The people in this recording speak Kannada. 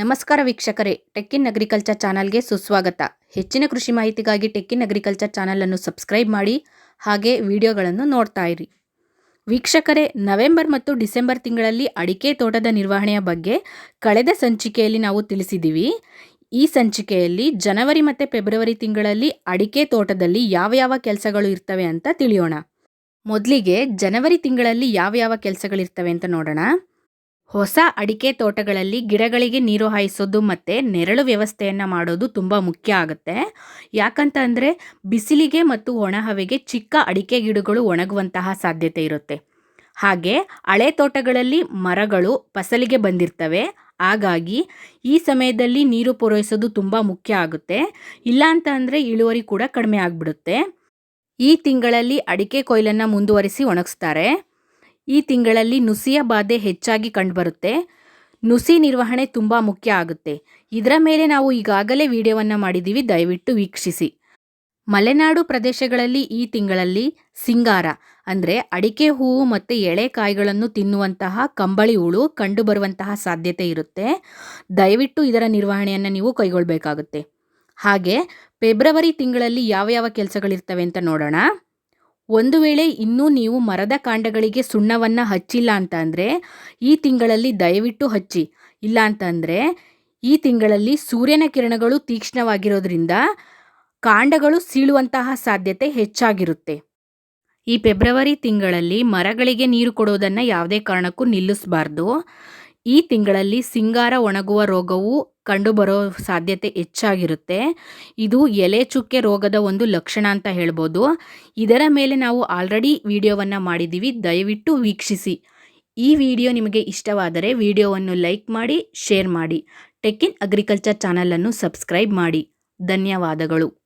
ನಮಸ್ಕಾರ ವೀಕ್ಷಕರೇ, ಟೆಕ್ಕಿನ್ ಅಗ್ರಿಕಲ್ಚರ್ ಚಾನಲ್ಗೆ ಸುಸ್ವಾಗತ. ಹೆಚ್ಚಿನ ಕೃಷಿ ಮಾಹಿತಿಗಾಗಿ ಟೆಕ್ಕಿನ್ ಅಗ್ರಿಕಲ್ಚರ್ ಅಗ್ರಿಕಲ್ಚರ್ ಚಾನಲನ್ನು ಸಬ್ಸ್ಕ್ರೈಬ್ ಮಾಡಿ, ಹಾಗೆ ವಿಡಿಯೋಗಳನ್ನು ನೋಡ್ತಾ ಇರಿ. ವೀಕ್ಷಕರೇ, ನವೆಂಬರ್ ಮತ್ತು ಡಿಸೆಂಬರ್ ತಿಂಗಳಲ್ಲಿ ಅಡಿಕೆ ತೋಟದ ನಿರ್ವಹಣೆಯ ಬಗ್ಗೆ ಕಳೆದ ಸಂಚಿಕೆಯಲ್ಲಿ ನಾವು ತಿಳಿಸಿದ್ದೀವಿ. ಈ ಸಂಚಿಕೆಯಲ್ಲಿ ಜನವರಿ ಮತ್ತು ಫೆಬ್ರವರಿ ತಿಂಗಳಲ್ಲಿ ಅಡಿಕೆ ತೋಟದಲ್ಲಿ ಯಾವ ಯಾವ ಕೆಲಸಗಳು ಇರ್ತವೆ ಅಂತ ತಿಳಿಯೋಣ. ಮೊದಲಿಗೆ ಜನವರಿ ತಿಂಗಳಲ್ಲಿ ಯಾವ ಯಾವ ಕೆಲಸಗಳಿರ್ತವೆ ಅಂತ ನೋಡೋಣ. ಹೊಸ ಅಡಿಕೆ ತೋಟಗಳಲ್ಲಿ ಗಿಡಗಳಿಗೆ ನೀರು ಹಾಯಿಸೋದು ಮತ್ತು ನೆರಳು ವ್ಯವಸ್ಥೆಯನ್ನು ಮಾಡೋದು ತುಂಬ ಮುಖ್ಯ ಆಗುತ್ತೆ. ಯಾಕಂತ ಅಂದರೆ ಬಿಸಿಲಿಗೆ ಮತ್ತು ಒಣಹವೆಗೆ ಚಿಕ್ಕ ಅಡಿಕೆ ಗಿಡಗಳು ಒಣಗುವಂತಹ ಸಾಧ್ಯತೆ ಇರುತ್ತೆ. ಹಾಗೆ ಹಳೆ ತೋಟಗಳಲ್ಲಿ ಮರಗಳು ಫಸಲಿಗೆ ಬಂದಿರ್ತವೆ. ಹಾಗಾಗಿ ಈ ಸಮಯದಲ್ಲಿ ನೀರು ಪೂರೈಸೋದು ತುಂಬ ಮುಖ್ಯ ಆಗುತ್ತೆ. ಇಲ್ಲ ಅಂತ ಅಂದರೆ ಇಳುವರಿ ಕೂಡ ಕಡಿಮೆ ಆಗಿಬಿಡುತ್ತೆ. ಈ ತಿಂಗಳಲ್ಲಿ ಅಡಿಕೆ ಕೊಯ್ಲನ್ನು ಮುಂದುವರಿಸಿ ಒಣಗಿಸ್ತಾರೆ. ಈ ತಿಂಗಳಲ್ಲಿ ನುಸಿಯ ಬಾಧೆ ಹೆಚ್ಚಾಗಿ ಕಂಡುಬರುತ್ತೆ. ನುಸಿ ನಿರ್ವಹಣೆ ತುಂಬ ಮುಖ್ಯ ಆಗುತ್ತೆ. ಇದರ ಮೇಲೆ ನಾವು ಈಗಾಗಲೇ ವಿಡಿಯೋವನ್ನು ಮಾಡಿದ್ದೀವಿ ದಯವಿಟ್ಟು ವೀಕ್ಷಿಸಿ. ಮಲೆನಾಡು ಪ್ರದೇಶಗಳಲ್ಲಿ ಈ ತಿಂಗಳಲ್ಲಿ ಸಿಂಗಾರ, ಅಂದರೆ ಅಡಿಕೆ ಹೂವು ಮತ್ತು ಎಳೆಕಾಯಿಗಳನ್ನು ತಿನ್ನುವಂತಹ ಕಂಬಳಿ ಹುಳು ಕಂಡುಬರುವಂತಹ ಸಾಧ್ಯತೆ ಇರುತ್ತೆ. ದಯವಿಟ್ಟು ಇದರ ನಿರ್ವಹಣೆಯನ್ನು ನೀವು ಕೈಗೊಳ್ಳಬೇಕಾಗುತ್ತೆ ಹಾಗೆ, ಫೆಬ್ರವರಿ ತಿಂಗಳಲ್ಲಿ ಯಾವ ಯಾವ ಕೆಲಸಗಳಿರ್ತವೆ ಅಂತ ನೋಡೋಣ. ಒಂದು ವೇಳೆ ಇನ್ನೂ ನೀವು ಮರದ ಕಾಂಡಗಳಿಗೆ ಸುಣ್ಣವನ್ನು ಹಚ್ಚಿಲ್ಲ ಅಂತ ಅಂದರೆ, ಈ ತಿಂಗಳಲ್ಲಿ ದಯವಿಟ್ಟು ಹಚ್ಚಿ. ಇಲ್ಲ ಅಂತಂದರೆ ಈ ತಿಂಗಳಲ್ಲಿ ಸೂರ್ಯನ ಕಿರಣಗಳು ತೀಕ್ಷ್ಣವಾಗಿರೋದ್ರಿಂದ ಕಾಂಡಗಳು ಸೀಳುವಂತಹ ಸಾಧ್ಯತೆ ಹೆಚ್ಚಾಗಿರುತ್ತೆ. ಈ ಫೆಬ್ರವರಿ ತಿಂಗಳಲ್ಲಿ ಮರಗಳಿಗೆ ನೀರು ಕೊಡೋದನ್ನು ಯಾವುದೇ ಕಾರಣಕ್ಕೂ ನಿಲ್ಲಿಸಬಾರ್ದು. ಈ ತಿಂಗಳಲ್ಲಿ ಸಿಂಗಾರ ಒಣಗುವ ರೋಗವು ಕಂಡುಬರೋ ಸಾಧ್ಯತೆ ಹೆಚ್ಚಾಗಿರುತ್ತೆ. ಇದು ಎಲೆ ಚುಕ್ಕೆ ರೋಗದ ಒಂದು ಲಕ್ಷಣ ಅಂತ ಹೇಳ್ಬೋದು. ಇದರ ಮೇಲೆ ನಾವು ಆಲ್ರೆಡಿ ವಿಡಿಯೋವನ್ನು ಮಾಡಿದ್ದೀವಿ. ದಯವಿಟ್ಟು ವೀಕ್ಷಿಸಿ. ಈ ವಿಡಿಯೋ ನಿಮಗೆ ಇಷ್ಟವಾದರೆ ವಿಡಿಯೋವನ್ನು ಲೈಕ್ ಮಾಡಿ, ಶೇರ್ ಮಾಡಿ. ಟೆಕ್ ಇನ್ ಅಗ್ರಿಕಲ್ಚರ್ ಚಾನಲನ್ನು ಸಬ್ಸ್ಕ್ರೈಬ್ ಮಾಡಿ. ಧನ್ಯವಾದಗಳು.